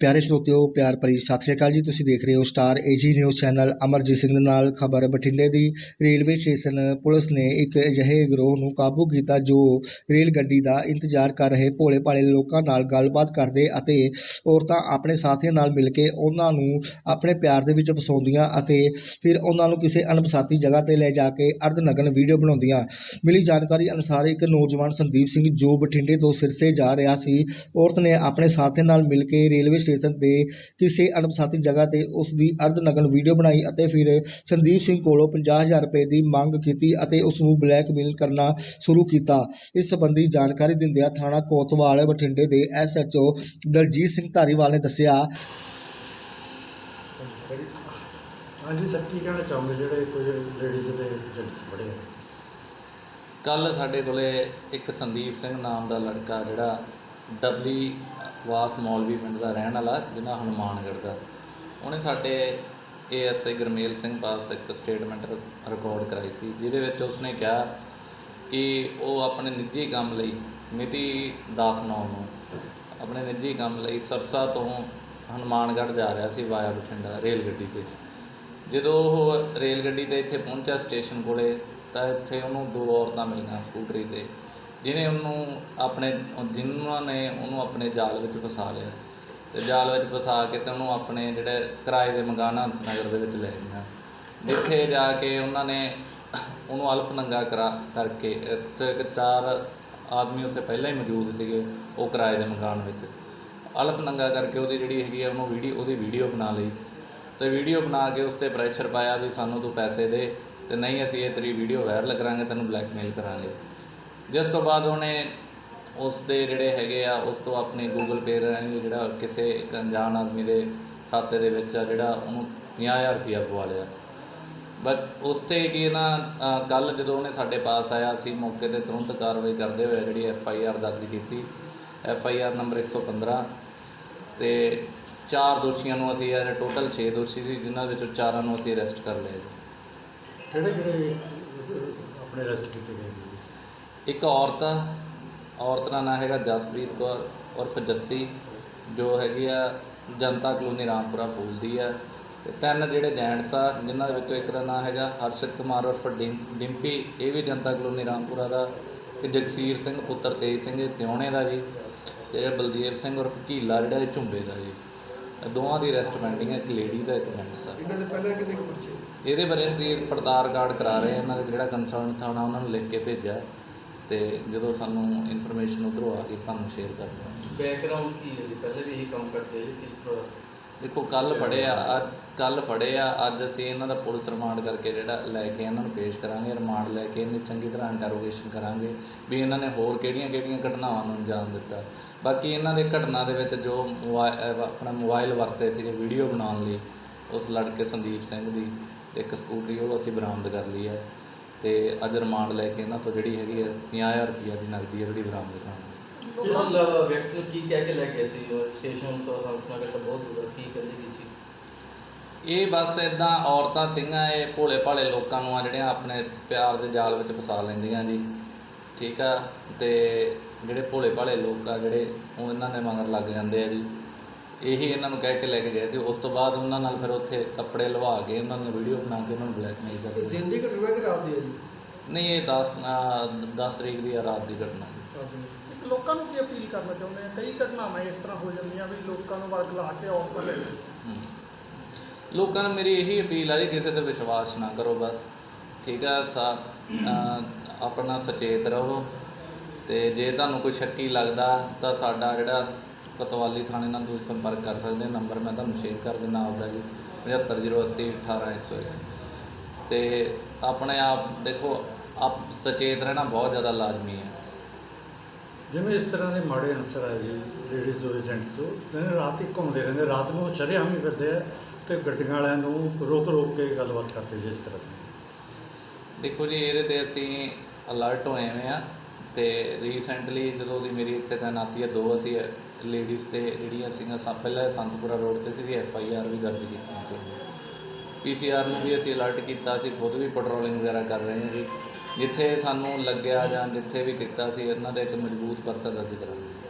ਪਿਆਰੇ ਸਰੋਤਿਓ, ਪਿਆਰ ਭਰੀ ਸਤਿ ਸ਼੍ਰੀ ਅਕਾਲ ਜੀ। ਤੁਸੀਂ ਦੇਖ ਰਹੇ ਹੋ star AG news channel Amarjeet Singh ਨਾਲ ਖਬਰ ਬਠਿੰਡੇ ਦੀ। ਰੇਲਵੇ ਸਟੇਸ਼ਨ ਪੁਲਿਸ ਨੇ ਇੱਕ ਅਜਿਹੇ ਗਰੋਹ ਨੂੰ ਕਾਬੂ ਕੀਤਾ ਜੋ ਰੇਲ ਗੱਡੀ ਦਾ ਇੰਤਜ਼ਾਰ ਕਰ ਰਹੇ ਭੋਲੇ ਭਾਲੇ ਲੋਕਾਂ ਨਾਲ ਗੱਲਬਾਤ ਕਰਦੇ ਅਤੇ ਔਰਤਾਂ ਆਪਣੇ ਸਾਥੀਆਂ ਨਾਲ ਮਿਲ ਕੇ ਉਹਨਾਂ ਨੂੰ ਆਪਣੇ ਪਿਆਰ ਦੇ ਵਿੱਚ ਫਸਾਉਂਦੀਆਂ ਅਤੇ ਫਿਰ ਉਹਨਾਂ ਨੂੰ ਕਿਸੇ ਅਣਪਛਾਤੀ ਜਗ੍ਹਾ ਤੇ ਲੈ ਜਾ ਕੇ ਅਰਧ ਨਗਨ ਵੀਡੀਓ ਬਣਾਉਂਦੀਆਂ। ਮਿਲੀ ਜਾਣਕਾਰੀ ਅਨੁਸਾਰ ਇੱਕ ਨੌਜਵਾਨ ਸੰਦੀਪ ਸਿੰਘ ਜੋ ਬਠਿੰਡੇ ਤੋਂ ਸਿਰਸੇ ਜਾ ਰਿਹਾ ਸੀ, ਔਰਤ ਨੇ ਆਪਣੇ ਸਾਥੀਆਂ ਨਾਲ ਮਿਲ ਕੇ ਰੇਲਵੇ ਸਟੇਸ਼ਨ ਤੇ ਕਿਸੇ ਅਣਪਛਾਤੀ ਜਗ੍ਹਾ ਤੇ ਉਸ ਦੀ ਅਰਧਨਗਨ ਵੀਡੀਓ ਬਣਾਈ ਅਤੇ ਫਿਰ ਸੰਦੀਪ ਸਿੰਘ ਕੋਲੋਂ 50000 ਰੁਪਏ ਦੀ ਮੰਗ ਕੀਤੀ ਅਤੇ ਉਸ ਨੂੰ ਬਲੈਕਮੇਲ ਕਰਨਾ ਸ਼ੁਰੂ ਕੀਤਾ। ਇਸ ਸੰਬੰਧੀ ਜਾਣਕਾਰੀ ਦਿੰਦਿਆਂ ਥਾਣਾ ਕੋਤਵਾਲ ਬਠਿੰਡੇ ਦੇ ਐਸਐਚਓ ਦਲਜੀਤ ਸਿੰਘ ਧਾਰੀਵਾਲ ਨੇ ਦੱਸਿਆ। ਹਾਂਜੀ ਸਰ ਕੀ ਕਹਿਣਾ ਚਾਹੋਗੇ ਜਿਹੜੇ ਕੁਝ ਲੇਡੀਜ਼ ਦੇ ਜੈਂਟਸ ਬੜੇ ਆ ਕੱਲ ਸਾਡੇ ਕੋਲੇ ਇੱਕ ਸੰਦੀਪ ਸਿੰਘ ਨਾਮ ਦਾ ਲੜਕਾ ਜਿਹੜਾ ਡਬਲੀ ਵਾਸ ਮੌਲਵੀ ਪਿੰਡ ਦਾ ਰਹਿਣ ਵਾਲਾ ਜਿਹਦਾ ਹਨੂਮਾਨਗੜ੍ਹ ਦਾ। ਉਹਨੇ ਸਾਡੇ ਏਐਸਆਈ ਗਰਮੇਲ ਸਿੰਘ ਪਾਸ ਇੱਕ ਸਟੇਟਮੈਂਟ ਰਿਕਾਰਡ ਕਰਾਈ ਸੀ, ਜਿਹਦੇ ਵਿੱਚ ਉਸਨੇ ਕਿਹਾ ਕਿ ਉਹ ਆਪਣੇ ਨਿੱਜੀ ਕੰਮ ਲਈ ਮਿਤੀ 10/9 ਨੂੰ ਆਪਣੇ ਨਿੱਜੀ ਕੰਮ ਲਈ ਸਰਸਾ ਤੋਂ ਹਨੂਮਾਨਗੜ੍ਹ ਜਾ ਰਿਹਾ ਸੀ ਵਾਇਆ ਬਠਿੰਡਾ ਰੇਲ ਗੱਡੀ ਤੇ। ਜਦੋਂ ਉਹ ਰੇਲ ਗੱਡੀ ਤੇ ਇੱਥੇ ਪਹੁੰਚਿਆ ਸਟੇਸ਼ਨ ਕੋਲੇ, ਤਾਂ ਇੱਥੇ ਉਹਨੂੰ ਦੋ ਔਰਤਾਂ ਮਿਲੀਆਂ ਸਕੂਟਰੀ ਤੇ। ਜਿਹਨੇ ਉਹਨੂੰ ਆਪਣੇ ਜਿਨ੍ਹਾਂ ਨੇ ਉਹਨੂੰ ਆਪਣੇ ਜਾਲ ਵਿੱਚ ਫਸਾ ਲਿਆ। ਤੇ ਜਾਲ ਵਿੱਚ ਫਸਾ ਕੇ ਤੇ ਉਹਨੂੰ ਆਪਣੇ ਜਿਹੜੇ ਕਿਰਾਏ ਦੇ ਮਕਾਨ ਹੰਸ ਨਗਰ ਦੇ ਵਿੱਚ ਲੈ ਗਈਆਂ ਜਿੱਥੇ ਜਾ ਕੇ ਉਹਨਾਂ ਨੇ ਉਹਨੂੰ ਅਲਪ ਨੰਗਾ ਕਰਾ ਕਰਕੇ, ਇੱਕ ਚਾਰ ਆਦਮੀ ਉੱਥੇ ਪਹਿਲਾਂ ਹੀ ਮੌਜੂਦ ਸੀਗੇ ਉਹ ਕਿਰਾਏ ਦੇ ਮਕਾਨ ਵਿੱਚ। ਅਲਫ ਨੰਗਾ ਕਰਕੇ ਉਹਦੀ ਜਿਹੜੀ ਹੈਗੀ ਆ, ਉਹਨੂੰ ਵੀਡੀਓ, ਉਹਦੀ ਵੀਡੀਓ ਬਣਾ ਲਈ। ਤੇ ਵੀਡੀਓ ਬਣਾ ਕੇ ਉਸ ਤੇ ਪ੍ਰੈਸ਼ਰ ਪਾਇਆ ਵੀ ਸਾਨੂੰ ਤੂੰ ਪੈਸੇ ਦੇ ਤੇ ਨਹੀਂ ਅਸੀਂ ਇਹ ਤੇਰੀ ਵੀਡੀਓ ਵਾਇਰਲ ਕਰਾਂਗੇ, ਤੈਨੂੰ ਬਲੈਕਮੇਲ ਕਰਾਂਗੇ। ਜਿਸ ਤੋਂ ਬਾਅਦ ਉਹਨੇ ਉਸ ਦੇ ਜਿਹੜੇ ਹੈਗੇ ਆ, ਉਸ ਤੋਂ ਆਪਣੇ ਗੂਗਲ ਪੇ ਰਾਹੀਂ ਜਿਹੜਾ ਕਿਸੇ ਇੱਕ ਅਣਜਾਣ ਆਦਮੀ ਦੇ ਖਾਤੇ ਦੇ ਵਿੱਚ ਆ ਜਿਹੜਾ ਉਹਨੂੰ 50000 ਰੁਪਇਆ ਪਵਾ ਲਿਆ। ਬਟ ਉਸ ਤੇ ਕੀ ਨਾ ਕੱਲ ਜਦੋਂ ਉਹਨੇ ਸਾਡੇ ਪਾਸ ਆਇਆ, ਅਸੀਂ ਮੌਕੇ ਤੇ ਤੁਰੰਤ ਕਾਰਵਾਈ ਕਰਦੇ ਹੋਏ ਜਿਹੜੀ ਐਫ ਆਈ ਆਰ ਦਰਜ ਕੀਤੀ। ਐਫ ਆਈ ਆਰ ਨੰਬਰ 115 ਤੇ ਚਾਰ ਦੋਸ਼ੀਆਂ ਨੂੰ ਅਸੀਂ ਇਹ ਟੋਟਲ 6 ਦੋਸ਼ੀ ਸੀ, ਜਿਨ੍ਹਾਂ ਵਿੱਚੋਂ ਚਾਰਾਂ ਨੂੰ ਅਸੀਂ ਅਰੈਸਟ ਕਰ ਲਿਆ ਜੀ। ਕਿਹੜੇ ਕਿਹੜੇ ਆਪਣੇ ਅਰੈਸਟ ਕੀਤੇ ਗਏ ਜੀ? ਇੱਕ ਔਰਤ ਔਰਤ ਦਾ ਨਾਂ ਹੈਗਾ ਜਸਪ੍ਰੀਤ ਕੌਰ ਉਰਫ ਜੱਸੀ ਜੋ ਹੈਗੀ ਆ ਜਨਤਾ ਕਲੋਨੀ ਰਾਮਪੁਰਾ ਫੂਲ ਦੀ ਆ। ਤੇ ਤਿੰਨ ਜਿਹੜੇ ਜੈਂਟਸ ਆ ਜਿਨ੍ਹਾਂ ਦੇ ਵਿੱਚੋਂ ਇੱਕ ਦਾ ਨਾਂ ਹੈਗਾ ਹਰਸ਼ਿਤ ਕੁਮਾਰ ਉਰਫ ਡਿੰਪੀ ਇਹ ਵੀ ਜਨਤਾ ਕਲੋਨੀ ਰਾਮਪੁਰਾ ਦਾ। ਤੇ ਜਗਸੀਰ ਸਿੰਘ ਪੁੱਤਰ ਤੇਜ ਸਿੰਘ ਤਿਉਣੇ ਦਾ ਜੀ। ਤੇ ਬਲਦੇਵ ਸਿੰਘ ਉਰਫ ਘੀਲਾ ਜਿਹੜਾ ਇਹ ਝੁੰਬੇ ਦਾ ਜੀ। ਦੋਵਾਂ ਦੀ ਅਰੈਸਟ ਪੈਂਡਿੰਗ ਹੈ ਇੱਕ ਲੇਡੀ ਦਾ ਇੱਕ ਜੈਂਟਸ ਆ ਇਹਨਾਂ ਦੇ ਪਹਿਲਾਂ ਕਿੰਨੇ ਕੁ ਬੱਚੇ? ਇਹਦੇ ਬਾਰੇ ਅਸੀਂ ਪੜਤਾਲ ਕਾਰਡ ਕਰਾ ਰਹੇ ਹਾਂ ਇਹਨਾਂ ਦਾ ਜਿਹੜਾ ਕੰਸਰਨ ਥਾਣਾ ਉਹਨਾਂ ਨੂੰ ਲਿਖ ਕੇ ਭੇਜਿਆ। ਤੇ ਜਦੋਂ ਸਾਨੂੰ ਇਨਫੋਰਮੇਸ਼ਨ ਉਧਰੋਂ ਆ ਗਈ ਤੁਹਾਨੂੰ ਸ਼ੇਅਰ ਕਰ ਦਿਆਂਗੇ ਬੈਕਗ੍ਰਾਉਂਡ ਕੀ ਹੈ ਜੀ? ਪਹਿਲੇ ਵੀ ਇਹੀ ਕੰਮ ਕਰਦੇ ਜੀ ਕਿਸ ਤਰ੍ਹਾਂ? ਦੇਖੋ ਕੱਲ ਫੜੇ ਆ ਅੱਜ ਕੱਲ ਫੜੇ ਆ ਅੱਜ ਅਸੀਂ ਇਹਨਾਂ ਦਾ ਪੁਲਿਸ ਰਿਮਾਂਡ ਕਰਕੇ ਜਿਹੜਾ ਲੈ ਕੇ ਇਹਨਾਂ ਨੂੰ ਪੇਸ਼ ਕਰਾਂਗੇ ਰਿਮਾਂਡ ਲੈ ਕੇ ਇਹਨੂੰ ਚੰਗੀ ਤਰ੍ਹਾਂ ਇੰਟਰੋਗੇਸ਼ਨ ਕਰਾਂਗੇ ਵੀ ਇਹਨਾਂ ਨੇ ਹੋਰ ਕਿਹੜੀਆਂ ਕਿਹੜੀਆਂ ਘਟਨਾਵਾਂ ਨੂੰ ਅੰਜਾਮ ਦਿੱਤਾ। ਬਾਕੀ ਇਹਨਾਂ ਦੇ ਘਟਨਾ ਦੇ ਵਿੱਚ ਜੋ ਆਪਣਾ ਮੋਬਾਈਲ ਵਰਤੇ ਸੀਗੇ ਵੀਡੀਓ ਬਣਾਉਣ ਲਈ ਉਸ ਲੜਕੇ ਸੰਦੀਪ ਸਿੰਘ ਦੀ ਤੇ ਇੱਕ ਸਕੂਟਰੀ ਉਹ ਅਸੀਂ ਬਰਾਮਦ ਕਰ ਲਈ ਹੈ। ਤੇ ਅੱਜ ਰਿਮਾਂਡ ਲੈ ਕੇ ਇਹਨਾਂ ਤੋਂ ਜਿਹੜੀ ਹੈਗੀ ਹੈ 50000 ਰੁਪਈਆ ਦੀ ਨਕਦੀ ਹੈ ਜਿਹੜੀ ਬਰਾਮਦ ਕਰਾਉਣੀ ਜਿਸ ਲ- ਵਿਅਕਤੀ ਨੂੰ ਕੀ ਕਹਿ ਕੇ ਲੈ ਸੀ? ਉਹ ਸਟੇਸ਼ਨ ਤੋਂ ਹੰਸਨਗਰ ਤੋਂ ਬਹੁਤ ਦੂਰ ਕੀ ਕਹਿੰਦੇ ਕੀ ਸੀ? ਇਹ ਬਸ ਇਦਾਂ ਔਰਤਾਂ ਸਿੰਘਾਂ ਇਹ ਭੋਲੇ ਭਾਲੇ ਲੋਕਾਂ ਨੂੰ ਆ ਜਿਹੜੀਆਂ ਆਪਣੇ ਪਿਆਰ ਦੇ ਜਾਲ ਵਿੱਚ ਫਸਾ ਲੈਂਦੀਆਂ ਜੀ ਠੀਕ ਆ? ਤੇ ਜਿਹੜੇ ਭੋਲੇ ਭਾਲੇ ਲੋਕ ਆ ਜਿਹੜੇ ਉਹ ਇਹਨਾਂ ਦੇ ਮਗਰ ਲੱਗ ਜਾਂਦੇ ਆ ਜੀ। ਇਹੀ ਇਹਨਾਂ ਨੂੰ ਕਹਿ ਕੇ ਲੈ ਕੇ ਗਏ ਸੀ। ਉਸ ਤੋਂ ਬਾਅਦ ਉਹਨਾਂ ਨਾਲ ਫਿਰ ਉੱਥੇ ਕੱਪੜੇ ਲਵਾ ਕੇ ਉਹਨਾਂ ਦੀਆਂ ਵੀਡੀਓ ਬਣਾ ਕੇ ਉਹਨਾਂ ਨੂੰ ਬਲੈਕਮੇਲ ਕਰਦੇ ਦਿਨ ਦੀ ਘਟਨਾ ਕਿ ਰਾਤ ਦੀ ਹੈ ਜੀ? ਨਹੀਂ ਇਹ 10 10 ਤਰੀਕ ਦੀ ਆ ਰਾਤ ਦੀ ਘਟਨਾ। ਲੋਕਾਂ ਨੂੰ ਕੀ ਅਪੀਲ ਕਰਨਾ ਚਾਹੁੰਦੇ ਆ? ਕਈ ਘਟਨਾਵਾਂ ਇਸ ਤਰ੍ਹਾਂ ਹੋ ਜਾਂਦੀਆਂ ਵੀ ਲੋਕਾਂ ਨੂੰ ਵਰਗਲਾ ਕੇ ਜਾਂਦੀਆਂ। ਹਮ। ਲੋਕਾਂ ਨੂੰ ਮੇਰੀ ਇਹੀ ਅਪੀਲ ਆ ਜੀ ਕਿਸੇ ਤੇ ਵਿਸ਼ਵਾਸ ਨਾ ਕਰੋ ਬਸ। ਠੀਕ ਆ ਸਾ ਆਪਣਾ ਸੁਚੇਤ ਰਹੋ। ਤੇ ਜੇ ਤੁਹਾਨੂੰ ਕੋਈ ਸ਼ੱਕੀ ਲੱਗਦਾ ਤਾਂ ਸਾਡਾ ਜਿਹੜਾ ਕੋਤਵਾਲੀ ਥਾਣੇ ਨਾਲ ਤੁਸੀਂ ਸੰਪਰਕ ਕਰ ਸਕਦੇ ਹੋ। ਨੰਬਰ ਮੈਂ ਤੁਹਾਨੂੰ ਸ਼ੇਅਰ ਕਰ ਦਿੰਦਾ ਆਪਦਾ ਜੀ। 75080 18101 ਤੇ ਆਪਣੇ ਆਪ ਦੇਖੋ ਆਪ ਸੁਚੇਤ ਰਹਿਣਾ ਬਹੁਤ ਜ਼ਿਆਦਾ ਲਾਜ਼ਮੀ ਹੈ। ਜਿਵੇਂ ਇਸ ਤਰ੍ਹਾਂ ਦੇ ਮਾੜੇ ਅਨਸਰ ਆ ਜੀ ਲੇਡੀਜ਼ ਹੋ ਏਜੰਟਸ ਹੋ ਤੇ ਰਾਤ ਹੀ ਘੁੰਮਦੇ ਰਹਿੰਦੇ ਰਾਤ ਨੂੰ ਸ਼ਰੇਆਮ ਹੀ ਫਿਰਦੇ ਆ ਤੇ ਗੱਡੀਆਂ ਵਾਲਿਆਂ ਨੂੰ ਰੋਕ ਰੋਕ ਕੇ ਗੱਲਬਾਤ ਕਰਦੇ ਜਿਸ ਤਰ੍ਹਾਂ ਦੀ। ਦੇਖੋ ਜੀ ਇਹਦੇ ਤੇ ਅਸੀਂ ਅਲਰਟ ਹੋਏ ਹੋਏ ਆ। ਤੇ ਰੀਸੈਂਟਲੀ ਜਦੋਂ ਦੀ ਮੇਰੀ ਇੱਥੇ ਤਾਇਨਾਤੀ ਹੈ, ਦੋ ਅਸੀਂ ਲੇਡੀਜ਼ ਤੇ ਜਿਹੜੀਆਂ ਸੀਗੀਆਂ ਸਭ ਪਹਿਲਾਂ ਸੰਤਪੁਰਾ ਰੋਡ ਤੇ ਸੀ ਐਫ ਆਈ ਆਰ ਵੀ ਦਰਜ ਕੀਤੀਆਂ ਸੀ। ਪੀ ਸੀ ਆਰ ਨੂੰ ਵੀ ਅਸੀਂ ਅਲਰਟ ਕੀਤਾ ਸੀ ਖੁਦ ਵੀ ਪੈਟਰੋਲਿੰਗ ਵਗੈਰਾ ਕਰ ਰਹੇ ਹਾਂ ਜੀ। ਜਿੱਥੇ ਸਾਨੂੰ ਲੱਗਿਆ ਜਾਂ ਜਿੱਥੇ ਵੀ ਕੀਤਾ ਸੀ, ਇਹਨਾਂ ਦਾ ਇੱਕ ਮਜ਼ਬੂਤ ਪਰਚਾ ਦਰਜ ਕਰਾਂਗੇ।